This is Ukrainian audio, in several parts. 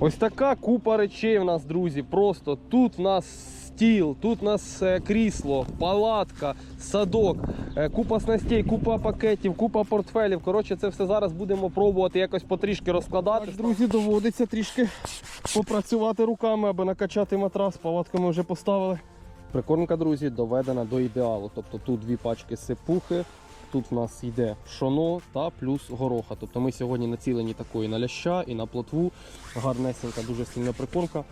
Ось така купа речей в нас, друзі. Просто тут в нас стіл, тут в нас е, крісло, палатка, садок, е, купа снастей, купа пакетів, купа портфелів. Коротше, це все зараз будемо пробувати якось потрішки розкладати. Друзі, доводиться трішки попрацювати руками, аби накачати матрас. Палатку ми вже поставили. Прикормка, друзі, доведена до ідеалу. Тобто тут дві пачки сипухи, тут в нас йде пшоно та плюс гороха. Тобто ми сьогодні націлені такої на ляща і на плотву. Гарнесенька, дуже сильна прикормка.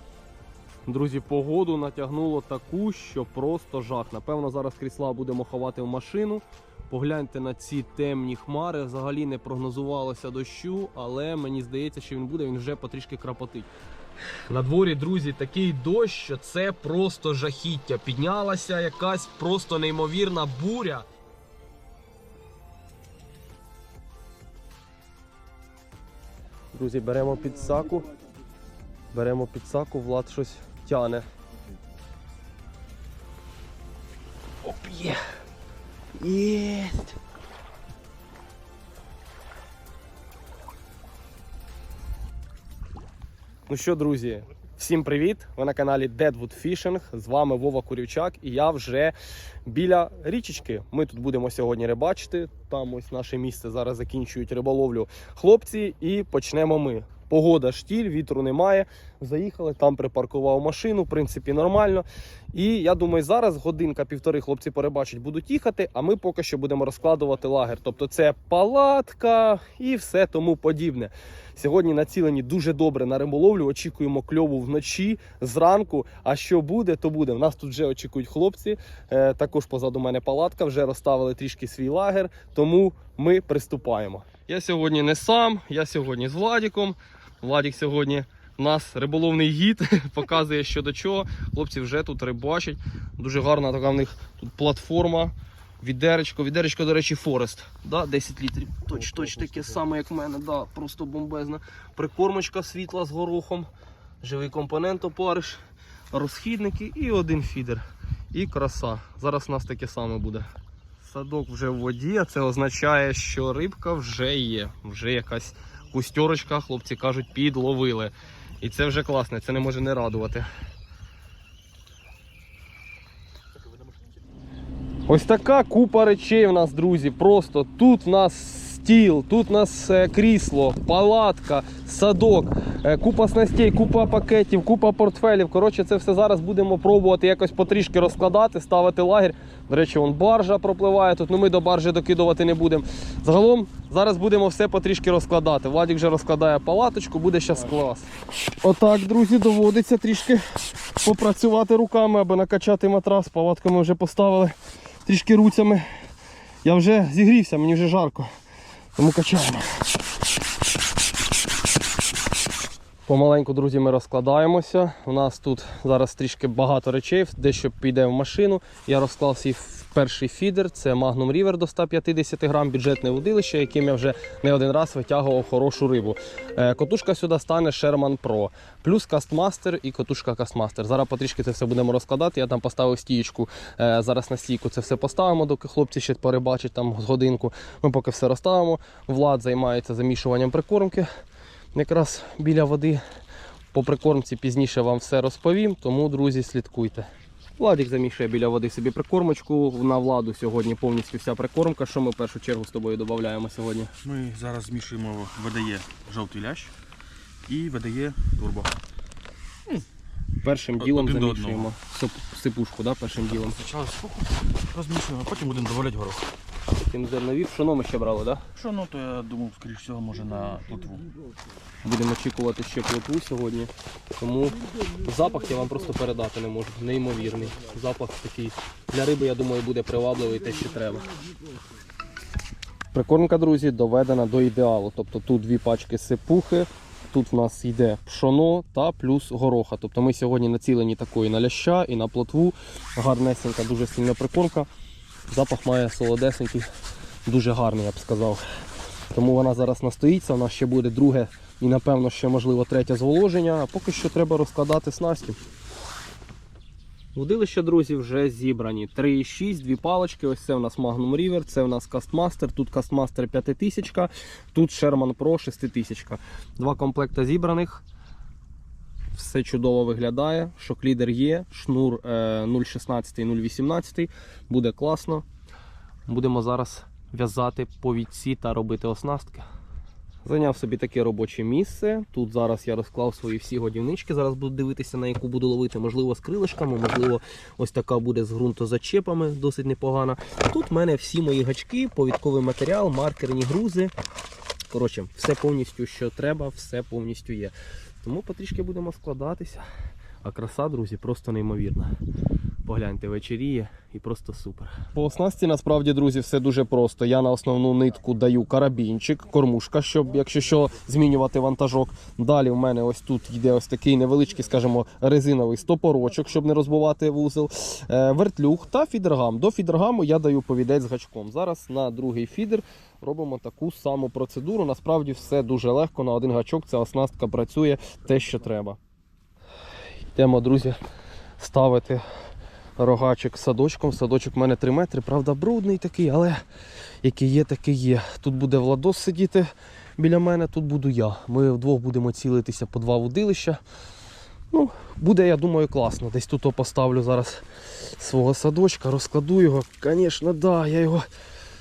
Друзі, погоду натягнуло таку, що просто жах. Напевно, зараз крісла будемо ховати в машину. Погляньте на ці темні хмари. Взагалі не прогнозувалося дощу, але мені здається, що він буде, він вже потрішки крапотить. На дворі, друзі, такий дощ, що це просто жахіття. Піднялася якась просто неймовірна буря. Друзі, беремо підсаку. Беремо підсаку, Влад щось тяне. Оп, є! Єсть! Ну що, друзі, всім привіт! Ви на каналі Deadwood Fishing. З вами Вова Курівчак і я вже біля річечки. Ми тут будемо сьогодні рибачити. Там ось наше місце зараз закінчують риболовлю хлопці, і почнемо ми. Погода штіль, вітру немає. Заїхали, там припаркував машину, в принципі, нормально. І я думаю, зараз годинка-півтори хлопці перебачать будуть їхати, а ми поки що будемо розкладувати лагер. Тобто це палатка і все тому подібне. Сьогодні націлені дуже добре на риболовлю. Очікуємо кльову вночі, зранку. А що буде, то буде. У нас тут вже очікують хлопці. Е, також позаду мене палатка, вже розставили трішки свій лагер, тому ми приступаємо. Я сьогодні не сам, я сьогодні з Владіком. Владік сьогодні у нас риболовний гід, показує що до чого. Хлопці вже тут рибачать. Дуже гарна така в них тут платформа. Відеречко, відеречко, до речі, Форест. Да? 10 літрів. Точ, точ таке саме, як в мене, да, просто бомбезна. Прикормочка світла з горохом, живий компонент опариш, розхідники і один фідер. І краса. Зараз у нас таке саме буде. Садок вже в воді, а це означає, що рибка вже є. Вже якась кустьорочка, хлопці кажуть, підловили. І це вже класно, це не може не радувати. Ось така купа речей в нас, друзі. Просто тут в нас стіл, тут в нас е, крісло, палатка, садок, е, купа снастей, купа пакетів, купа портфелів. Коротше, це все зараз будемо пробувати якось потрішки розкладати, ставити лагерь. До речі, вон баржа пропливає тут. Ну ми до баржі докидувати не будемо. Загалом зараз будемо все потрішки розкладати. Владик вже розкладає палаточку, буде зараз клас. Отак, друзі, доводиться трішки попрацювати руками, аби накачати матрас. Палатку ми вже поставили трішки руцями. Я вже зігрівся, мені вже жарко. Тому качаємо. Помаленьку, друзі, ми розкладаємося. У нас тут зараз трішки багато речей, дещо піде в машину. Я розклав свій перший фідер, це Magnum River до 150 грам, бюджетне водилище, яким я вже не один раз витягував хорошу рибу. Е, Котушка сюди стане Sherman Pro, плюс Castmaster і котушка Castmaster. Зараз потрішки це все будемо розкладати. Я там поставив стієчку. Е, Зараз на стійку це все поставимо, доки хлопці ще перебачать там з годинку. Ми поки все розставимо. Влад займається замішуванням прикормки якраз біля води. По прикормці пізніше вам все розповім, тому, друзі, слідкуйте. Владик замішує біля води собі прикормочку. На владу сьогодні повністю вся прикормка. Що ми в першу чергу з тобою додаємо сьогодні? Ми зараз змішуємо ВДЄ жовтий лящ і ВДЄ турбо. Першим ділом до замішуємо сипушку, да? першим ділом. Спочатку розмішуємо, а потім будемо додавати горох. Тим зернові пшоно ми ще брали, да? Що ну, то я думав, скоріш всього, може на плотву. Будемо очікувати ще плотву сьогодні. Тому запах я вам просто передати не можу. Неймовірний. Запах такий для риби, я думаю, буде привабливий те, що треба. Прикормка, друзі, доведена до ідеалу. Тобто тут дві пачки сипухи, тут в нас йде пшоно та плюс гороха. Тобто ми сьогодні націлені такої на ляща і на плотву. Гарнесенька, дуже сильна прикормка. Запах має солодесенький, дуже гарний, я б сказав. Тому вона зараз настоїться, нас ще буде друге і напевно ще можливо третє зволоження, а поки що треба розкладати снасті. Водилища, друзі, вже зібрані. 3,6, дві палочки. Ось це у нас Magnum River, це у нас Castmaster, тут Castmaster 5000, тут Sherman Pro 6000. Два комплекти зібраних. Все чудово виглядає. Шоклідер є, шнур е, 0,16 0,18. Буде класно. Будемо зараз в'язати повідці та робити оснастки. Зайняв собі таке робоче місце. Тут зараз я розклав свої всі годівнички. Зараз буду дивитися, на яку буду ловити. Можливо, з крилишками, можливо, ось така буде з ґрунтозачепами, досить непогана. Тут в мене всі мої гачки, повідковий матеріал, маркерні грузи. Коротше, все повністю, що треба, все повністю є. Тому потрішки будемо складатися. А краса, друзі, просто неймовірна. Погляньте, вечеріє і просто супер. По оснастці насправді, друзі, все дуже просто. Я на основну нитку даю карабінчик, кормушка, щоб, якщо що, змінювати вантажок. Далі в мене ось тут йде ось такий невеличкий, скажімо, резиновий стопорочок, щоб не розбивати вузол, е, вертлюг та фідергам. До фідергаму я даю повідець з гачком. Зараз на другий фідер робимо таку саму процедуру. Насправді все дуже легко. На один гачок ця оснастка працює те, що треба. Йдемо, друзі, ставити рогачик з садочком. Садочок в мене 3 метри, правда, брудний такий, але який є, такий є. Тут буде Владос сидіти біля мене, тут буду я. Ми вдвох будемо цілитися по два вудилища. Ну, буде, я думаю, класно. Десь тут поставлю зараз свого садочка, розкладу його. Звісно, да, я його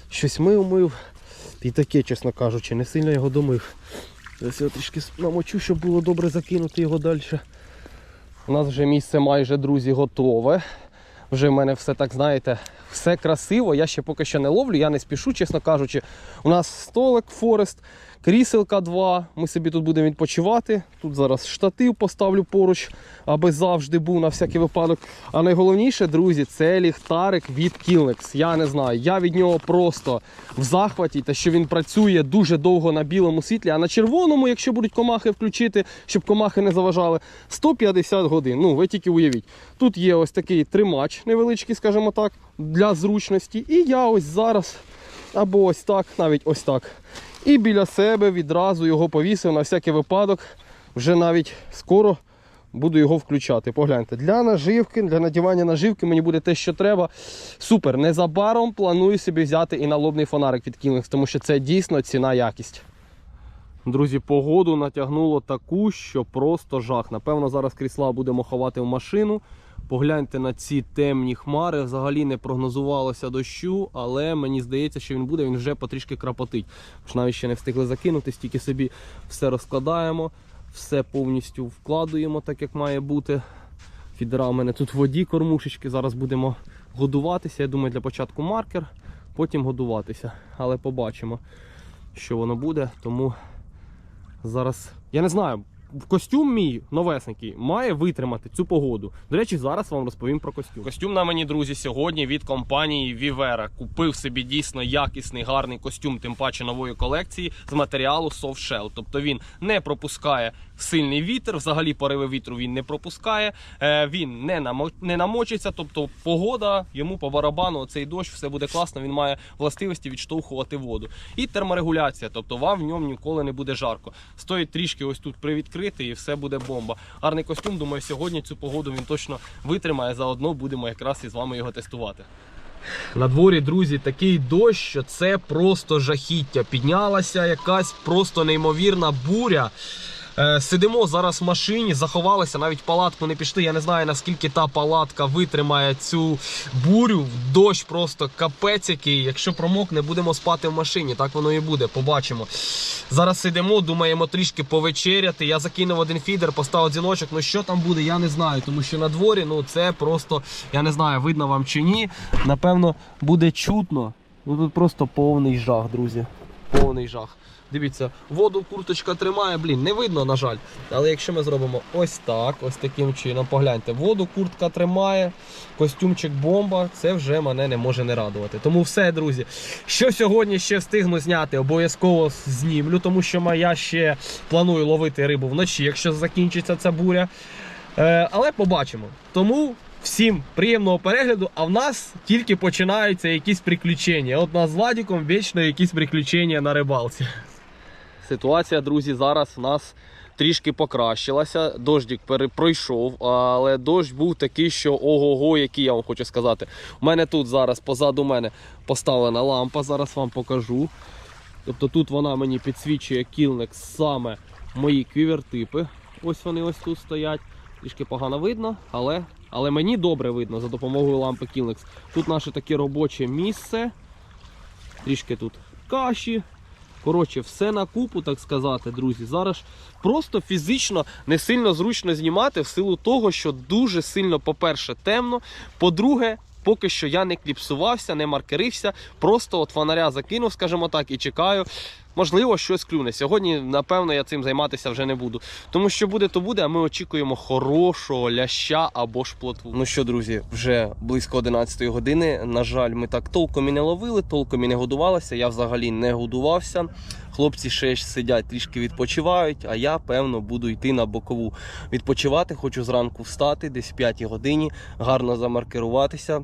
щось мив, мив. І таке, чесно кажучи, не сильно його домив. Зараз я трішки намочу, щоб було добре закинути його далі. У нас вже місце майже, друзі, готове. Вже в мене все так, знаєте, все красиво. Я ще поки що не ловлю, я не спішу, чесно кажучи. У нас столик Форест, кріселка 2. Ми собі тут будемо відпочивати. Тут зараз штатив поставлю поруч, аби завжди був на всякий випадок. А найголовніше, друзі, це ліхтарик від Killex. Я не знаю, я від нього просто в захваті, та що він працює дуже довго на білому світлі, а на червоному, якщо будуть комахи включити, щоб комахи не заважали, 150 годин. Ну, ви тільки уявіть. Тут є ось такий тримач невеличкий, скажімо так, для зручності. І я ось зараз, або ось так, навіть ось так. І біля себе відразу його повісив на всякий випадок. Вже навіть скоро буду його включати. Погляньте, для наживки, для надівання наживки мені буде те, що треба. Супер. Незабаром планую собі взяти і налобний фонарик від Killings, тому що це дійсно ціна якість. Друзі, погоду натягнуло таку, що просто жах. Напевно, зараз крісла будемо ховати в машину. Погляньте на ці темні хмари. Взагалі не прогнозувалося дощу, але мені здається, що він буде, він вже потрішки крапотить. Ж навіть ще не встигли закинути, стільки собі все розкладаємо, все повністю вкладуємо так, як має бути. Фідера у мене тут в воді, кормушечки. Зараз будемо годуватися. Я думаю, для початку маркер, потім годуватися. Але побачимо, що воно буде. Тому зараз я не знаю. Костюм мій новесенький має витримати цю погоду. До речі, зараз вам розповім про костюм. Костюм на мені, друзі, сьогодні від компанії Vivera. Купив собі дійсно якісний гарний костюм, тим паче нової колекції з матеріалу Soft Shell. Тобто він не пропускає сильний вітер, взагалі пориви вітру він не пропускає, е, він не намо- не намочиться. Тобто погода йому по барабану, цей дощ, все буде класно. Він має властивості відштовхувати воду. І терморегуляція, тобто вам в ньому ніколи не буде жарко. Стоїть трішки ось тут привідкрити і все буде бомба. Гарний костюм, думаю, сьогодні цю погоду він точно витримає. Заодно будемо якраз із вами його тестувати. На дворі, друзі, такий дощ, що це просто жахіття. Піднялася якась просто неймовірна буря. Е, Сидимо зараз в машині, заховалися, навіть палатку не пішли. Я не знаю наскільки та палатка витримає цю бурю. Дощ просто капець який. Якщо промокне, будемо спати в машині. Так воно і буде. Побачимо. Зараз сидимо, думаємо трішки повечеряти. Я закинув один фідер, поставив дзвіночок. Ну що там буде, я не знаю. Тому що на дворі ну це просто, я не знаю, видно вам чи ні. Напевно, буде чутно. Ну тут просто повний жах, друзі. Повний жах. Дивіться, воду курточка тримає, блін, не видно, на жаль. Але якщо ми зробимо ось так, ось таким чином, погляньте, воду куртка тримає, костюмчик бомба, це вже мене не може не радувати. Тому все, друзі. Що сьогодні ще встигну зняти, обов'язково знімлю, тому що я ще планую ловити рибу вночі, якщо закінчиться ця буря. Е, але побачимо. Тому. Всім приємного перегляду, а в нас тільки починаються якісь приключення. От нас з Владіком вічно якісь приключення на рибалці. Ситуація, друзі, зараз у нас трішки покращилася. Дождик пройшов, але дощ був такий, що ого-го, який я вам хочу сказати. У мене тут зараз позаду мене поставлена лампа, зараз вам покажу. Тобто тут вона мені підсвічує кілник саме мої квівертипи. Ось вони ось тут стоять. Трішки погано видно, але, але мені добре видно за допомогою лампи Killex. Тут наше таке робоче місце. Трішки тут каші. Коротше, все на купу, так сказати, друзі. Зараз просто фізично не сильно зручно знімати в силу того, що дуже сильно, по-перше, темно. По-друге, поки що я не кліпсувався, не маркерився. Просто от фонаря закинув, скажімо так, і чекаю. Можливо, щось клюне. Сьогодні, напевно, я цим займатися вже не буду. Тому що буде, то буде, а ми очікуємо хорошого ляща або ж плотву. Ну що, друзі, вже близько 11 години. На жаль, ми так толком і не ловили, толком і не годувалися. Я взагалі не годувався. Хлопці ще ж сидять, трішки відпочивають, а я, певно, буду йти на бокову. Відпочивати, хочу зранку встати, десь в 5 годині, гарно замаркеруватися.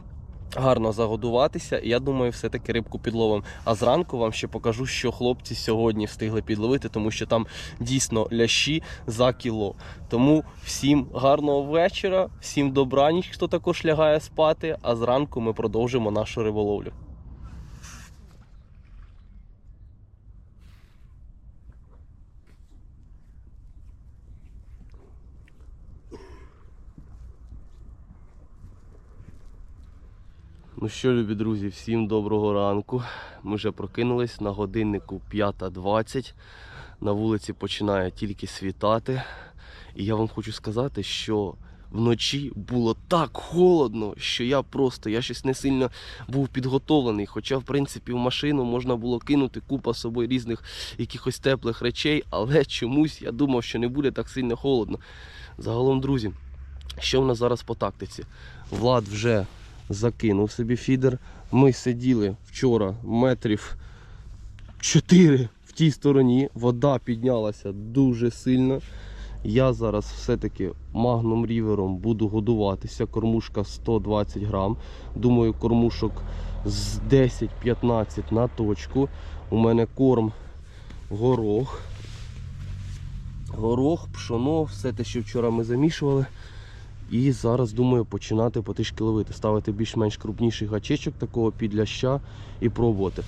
Гарно загодуватися, і я думаю, все-таки рибку підловим. А зранку вам ще покажу, що хлопці сьогодні встигли підловити, тому що там дійсно лящі за кіло. Тому всім гарного вечора, всім добраніч, хто також лягає спати. А зранку ми продовжимо нашу риболовлю. Ну що, любі друзі, всім доброго ранку. Ми вже прокинулись на годиннику 5.20. На вулиці починає тільки світати. І я вам хочу сказати, що вночі було так холодно, що я просто я щось не сильно був підготовлений. Хоча, в принципі, в машину можна було кинути купа собою різних якихось теплих речей, але чомусь я думав, що не буде так сильно холодно. Загалом, друзі, що в нас зараз по тактиці? Влад вже закинув собі фідер. Ми сиділи вчора метрів 4 в тій стороні. Вода піднялася дуже сильно. Я зараз все-таки магнум рівером буду годуватися. Кормушка 120 грам. Думаю, кормушок з 10-15 на точку. У мене корм горох. Горох, пшоно, все те, що вчора ми замішували. І зараз думаю починати потишки ловити, ставити більш-менш крупніший гачечок такого під ляща і пробувати.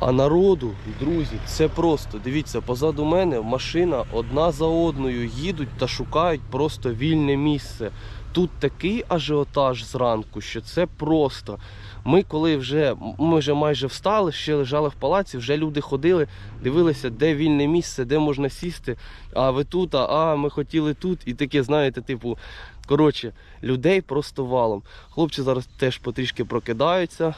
А народу, друзі, це просто. Дивіться, позаду мене машина одна за одною їдуть та шукають просто вільне місце. Тут такий ажіотаж зранку, що це просто. Ми коли вже ми вже майже встали, ще лежали в палаці, вже люди ходили, дивилися, де вільне місце, де можна сісти. А ви тут, а, а ми хотіли тут. І таке, знаєте, типу, коротше, людей просто валом. Хлопці зараз теж потрішки прокидаються.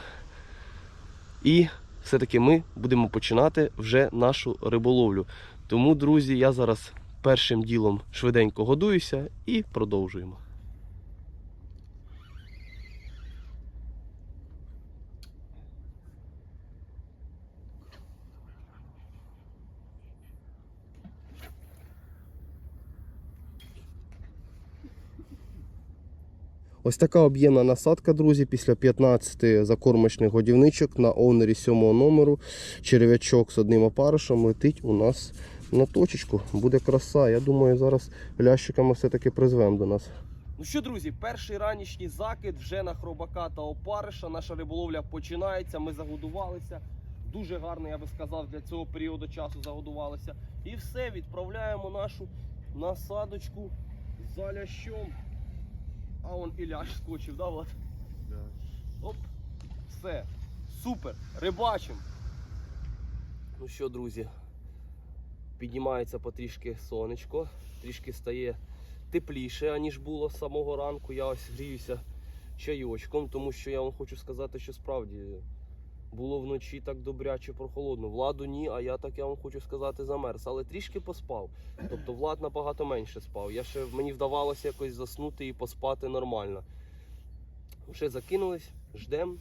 І все-таки ми будемо починати вже нашу риболовлю. Тому, друзі, я зараз першим ділом швиденько годуюся і продовжуємо. Ось така об'ємна насадка, друзі, після 15 закормочних годівничок на овнері 7 номеру. Черв'ячок з одним опаришем летить у нас на точечку. Буде краса. Я думаю, зараз лящиками все-таки призвемо до нас. Ну що, друзі, перший ранішній закид вже на хробака та опариша. Наша риболовля починається. Ми загодувалися. Дуже гарно, я би сказав, для цього періоду часу загодувалися. І все, відправляємо нашу насадочку за лящом. А он і ляж скочив, да, Влад? Оп, все. Супер. Рибачим. Ну що, друзі, піднімається потрішки сонечко, трішки стає тепліше, аніж було з самого ранку. Я ось гріюся чайочком, тому що я вам хочу сказати, що справді було вночі так добряче прохолодно. Владу ні, а я так я вам хочу сказати замерз, але трішки поспав. Тобто Влад набагато менше спав. Я ще мені вдавалося якось заснути і поспати нормально. Вже закинулись, ждемо.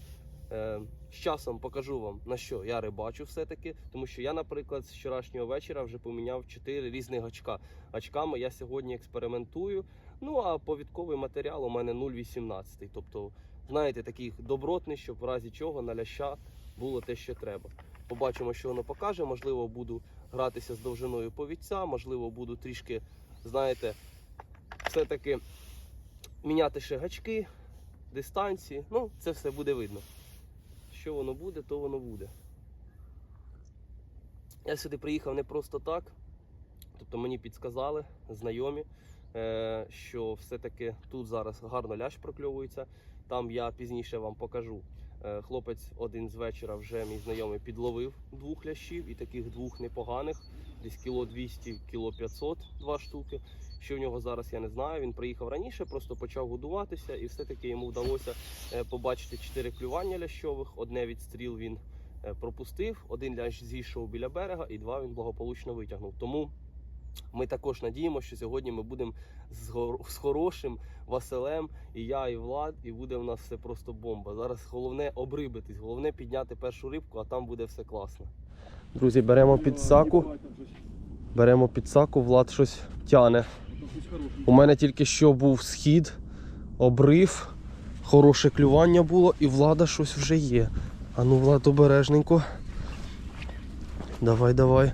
Е, з часом покажу вам на що я рибачу все-таки, тому що я, наприклад, з вчорашнього вечора вже поміняв 4 різних гачка. Гачками я сьогодні експериментую. Ну а повідковий матеріал у мене 0,18. Тобто, знаєте, такий добротний, щоб в разі чого на ляща було те, що треба. Побачимо, що воно покаже. Можливо, буду гратися з довжиною повідця, можливо, буду трішки, знаєте, все-таки міняти ще гачки, дистанції. Ну, це все буде видно. Що воно буде, то воно буде. Я сюди приїхав не просто так. Тобто мені підсказали знайомі, е, що все-таки тут зараз гарно лящ прокльовується. Там я пізніше вам покажу. Е, Хлопець один з вечора вже мій знайомий підловив двох лящів і таких двох непоганих, десь кіло 200, кіло 500, два штуки. Що в нього зараз я не знаю. Він приїхав раніше, просто почав годуватися, і все-таки йому вдалося е, побачити чотири клювання лящових. Одне відстріл він е, пропустив, один лящ зійшов біля берега, і два він благополучно витягнув. Тому ми також надіємося, що сьогодні ми будемо з, хорошим Василем, і я, і Влад, і буде в нас все просто бомба. Зараз головне обрибитись, головне підняти першу рибку, а там буде все класно. Друзі, беремо підсаку. Беремо підсаку, Влад щось тяне. У мене тільки що був схід, обрив, хороше клювання було, і влада щось вже є. А ну, Влад, обережненько. Давай, давай.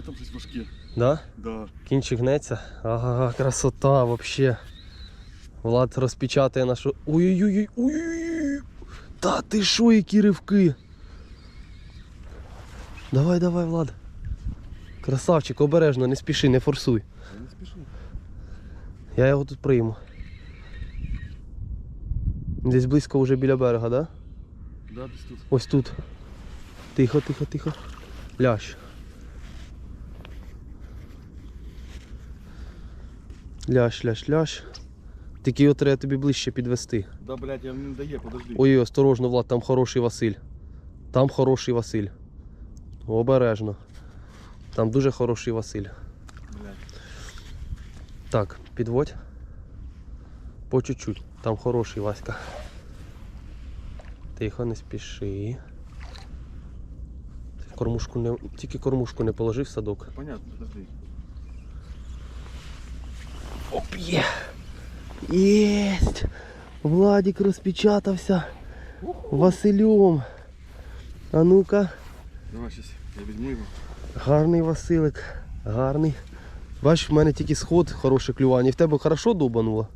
Там щось важке. Да? Да. Кінчик гнеться. Ага, красота вообще. Влад розпечатає нашу. Ой-ой-ой, ой-ой-ой. Та ти що, які ривки? Давай, давай, Влад. Красавчик, обережно, не спіши, не форсуй. Я не спішу. Я його тут прийму. Десь близько вже біля берега, да? Да, десь тут. Ось тут. Тихо, тихо, тихо. Лящ. Лящ, лящ, лящ. Тільки його треба тобі ближче підвести. Да, блядь, я не дає, подожди. Ой, осторожно, Влад, там хороший Василь. Там хороший Василь. Обережно. Там дуже хороший Василь. Блядь. Так, підводь. По чуть-чуть. Там хороший Васька. Тихо, не спіши. Кормушку не... Тільки кормушку не положив в садок. Понятно, подожди. Оп, є! Єсть! Владик розпечатався Василем. А ну-ка, Давай сейчас я візьму його. гарний Василик. Гарний. Бачиш, в мене тільки сход, хороше клювання. І в тебе хорошо дубануло?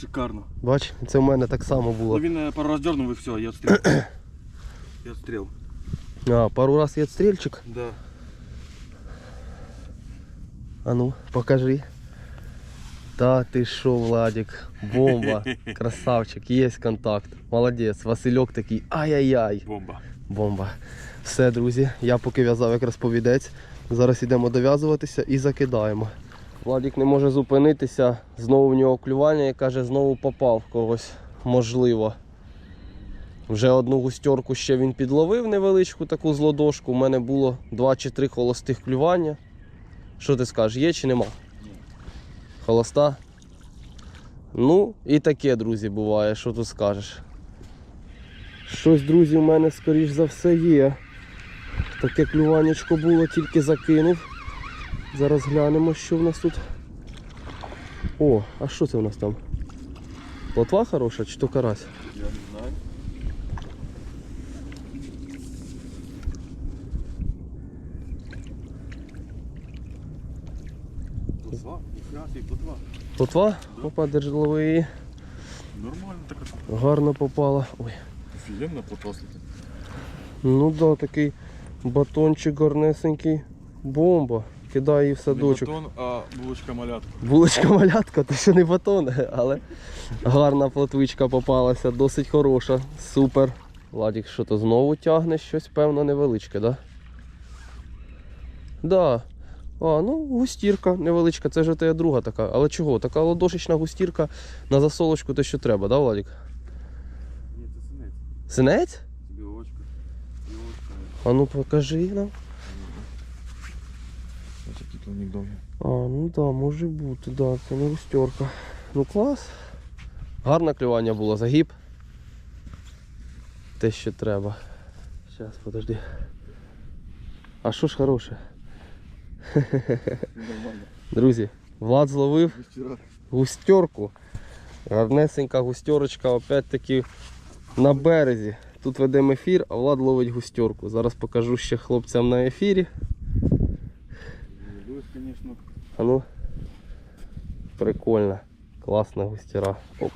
Шикарно. Бач, це в мене так само Ну було. він е, пару раз дернув і все, я отстріл. я отстріл. А, пару раз є стрільчик. Да. А ну, покажи. Та ти що, Владик, бомба, красавчик, є контакт. Молодець, Васильок такий, ай-яй-яй. Бомба. Бомба. Все, друзі, я поки в'язав як розповідець. Зараз йдемо дов'язуватися і закидаємо. Владик не може зупинитися, знову в нього клювання і каже, знову попав в когось. Можливо. Вже одну густерку ще він підловив невеличку таку злодошку. У мене було 2 чи 3 холостих клювання. Що ти скажеш, є чи нема? Холоста? Ну, і таке, друзі, буває, що тут скажеш. Щось, друзі, в мене, скоріш за все, є. Таке клюванечко було, тільки закинув. Зараз глянемо, що в нас тут. О, а що це у нас там? Плотва хороша чи то карась? Я не знаю. Плотва? Ніхера собі, плотва. Опа, держлови її. Нормально така. Гарно попала. Ой. Офігенно плотва слухай. Ну да, такий батончик гарнесенький. Бомба. Кидаю її в садочок. Не батон, а булочка малятка. Булочка малятка, то ще не батон, але гарна плотвичка попалася, досить хороша, супер. Владик, що то знову тягне щось, певно, невеличке, да? Да. А, ну, густірка невеличка, це ж тебе друга така. Але чого? Така ладошечна густірка на засолочку те, що треба, да, Владик? Ні, це синець. Синець? Білочка. Білочка. А ну покажи нам. Ось який плавник довгий. А, ну да, може бути, да, це не густерка. Ну клас. Гарне клювання було, загиб. Те, що треба. Зараз, подожди. А що ж хороше? Нормально. Друзі, Влад зловив густерку. Гарнесенька густерочка, опять-таки на березі. Тут ведемо ефір, а Влад ловить густерку. Зараз покажу ще хлопцям на ефірі. А ну. Прикольно. Класна густера. Оп.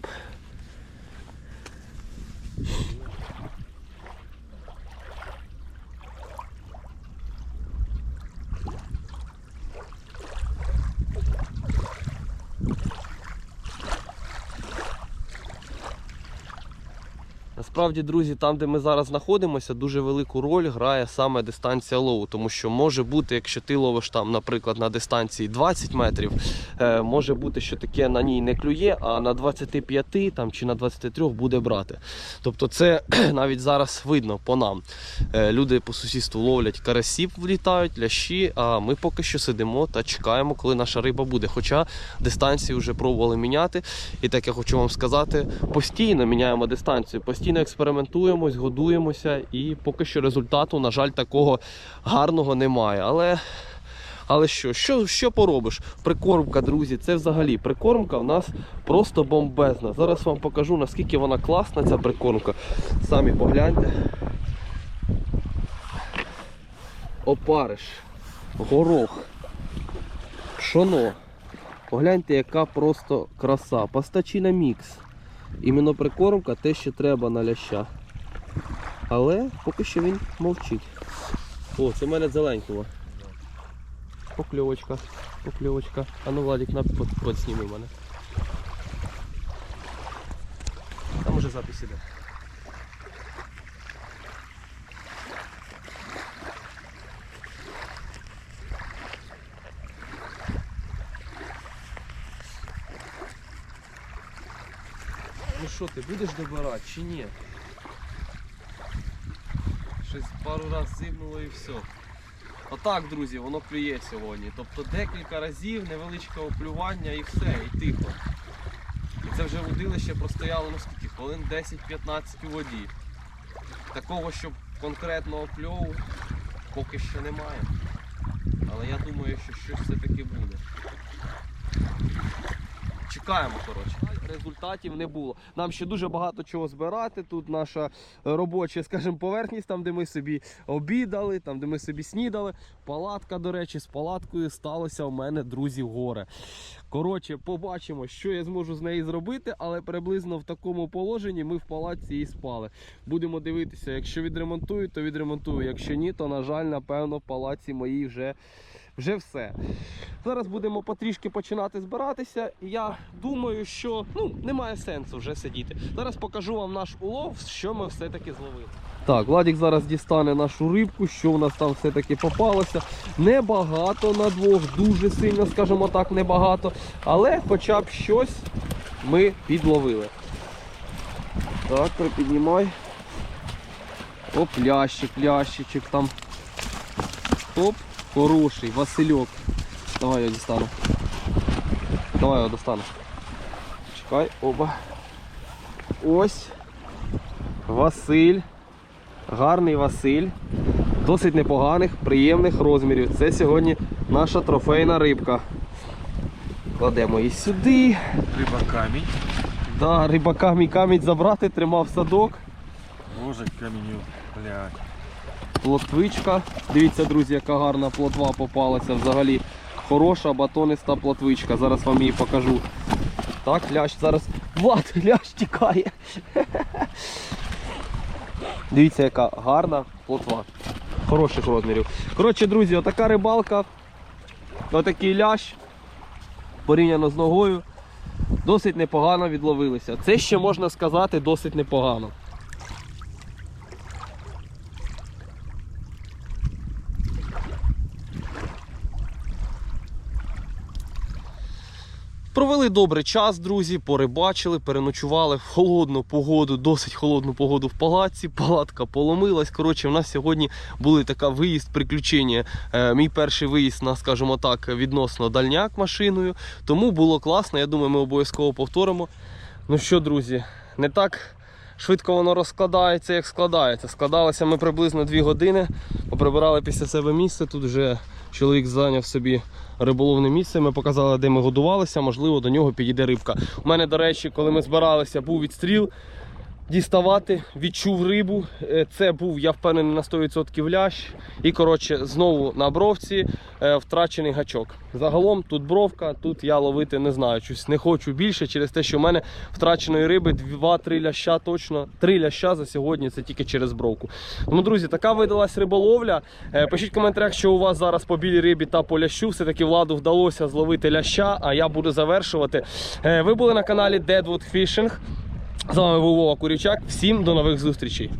Насправді, друзі, там, де ми зараз знаходимося, дуже велику роль грає саме дистанція лову. Тому що може бути, якщо ти ловиш там, наприклад, на дистанції 20 метрів, е, може бути, що таке на ній не клює, а на 25 там, чи на 23 буде брати. Тобто це навіть зараз видно по нам. Е, люди по сусідству ловлять карасів, влітають, лящі, а ми поки що сидимо та чекаємо, коли наша риба буде. Хоча дистанції вже пробували міняти. І так я хочу вам сказати, постійно міняємо дистанцію, постійно експериментуємось, годуємося, і поки що результату, на жаль, такого гарного немає. Але. Але що, що, що поробиш? Прикормка, друзі, це взагалі прикормка в нас просто бомбезна. Зараз вам покажу, наскільки вона класна, ця прикормка. Самі погляньте. Опариш, горох, пшоно. Погляньте, яка просто краса. Пастачина мікс. Іменно прикормка те, що треба на ляща. Але поки що він мовчить. О, це в мене зеленького. Покльовочка, покльовочка. А ну Владик, на под, подсніми мене. Там уже запись іде. Будеш добирати чи ні? Щось пару раз зимнуло і все. Отак, друзі, воно клює сьогодні. Тобто декілька разів невеличке оплювання і все, і тихо. І це вже водилище простояло ну скільки, хвилин 10-15 у воді. Такого, щоб конкретно опльову, поки що немає. Але я думаю, що щось все-таки буде. Чекаємо, коротше. Результатів не було. Нам ще дуже багато чого збирати. Тут наша е, робоча, скажімо, поверхність, там, де ми собі обідали, там, де ми собі снідали. Палатка, до речі, з палаткою сталося у мене, друзі, горе. Коротше, побачимо, що я зможу з неї зробити, але приблизно в такому положенні ми в палатці і спали. Будемо дивитися, якщо відремонтую, то відремонтую. Якщо ні, то, на жаль, напевно, в палаці моїй вже. Вже все. Зараз будемо потрішки починати збиратися. Я думаю, що ну, немає сенсу вже сидіти. Зараз покажу вам наш улов, що ми все-таки зловили. Так, Владик зараз дістане нашу рибку, що у нас там все-таки попалося. Небагато на двох, дуже сильно, скажімо так, небагато. Але хоча б щось ми підловили. Так, припіднімай. Оп, лящик, лящичок там. Оп. Хороший, Васильок. Давай я дістану. Давай я його достану. Чекай, оба. Ось. Василь. Гарний Василь. Досить непоганих, приємних розмірів. Це сьогодні наша трофейна рибка. Кладемо її сюди. Риба камінь. Да, рибака мій камінь забрати, тримав садок. Боже, каміню, блядь. Плотвичка. Дивіться, друзі, яка гарна плотва попалася. Взагалі хороша батониста плотвичка. Зараз вам її покажу. Так, лящ зараз. Влад, лящ тікає. Дивіться, яка гарна плотва. Хороших розмірів. Коротше, друзі, отака рибалка. Отакий лящ. Порівняно з ногою. Досить непогано відловилися. Це ще можна сказати досить непогано. Провели добрий час, друзі, порибачили, переночували в холодну погоду, досить холодну погоду в палаці. Палатка поломилась. Коротше, в нас сьогодні були така виїзд, приключення. Е, мій перший виїзд на, скажімо так, відносно дальняк машиною. Тому було класно. Я думаю, ми обов'язково повторимо. Ну що, друзі, не так швидко воно розкладається, як складається. Складалося ми приблизно 2 години. Поприбирали після себе місце. Тут вже чоловік зайняв собі риболовне місце. Ми показали, де ми годувалися. Можливо, до нього підійде рибка. У мене, до речі, коли ми збиралися, був відстріл. Діставати, відчув рибу. Е, Це був, я впевнений, на 100% лящ. І коротше, знову на бровці е, втрачений гачок. Загалом тут бровка, тут я ловити не знаю. Щось не хочу більше через те, що в мене втраченої риби 2-3 ляща точно. 3 ляща за сьогодні це тільки через бровку. Тому, друзі, така видалась риболовля. Е, Пишіть в коментарях, що у вас зараз по білій рибі та по лящу. Все-таки владу вдалося зловити ляща, а я буду завершувати. Ви були на каналі Deadwood Fishing. З вами був Вова Курічак. Всім до нових зустрічей.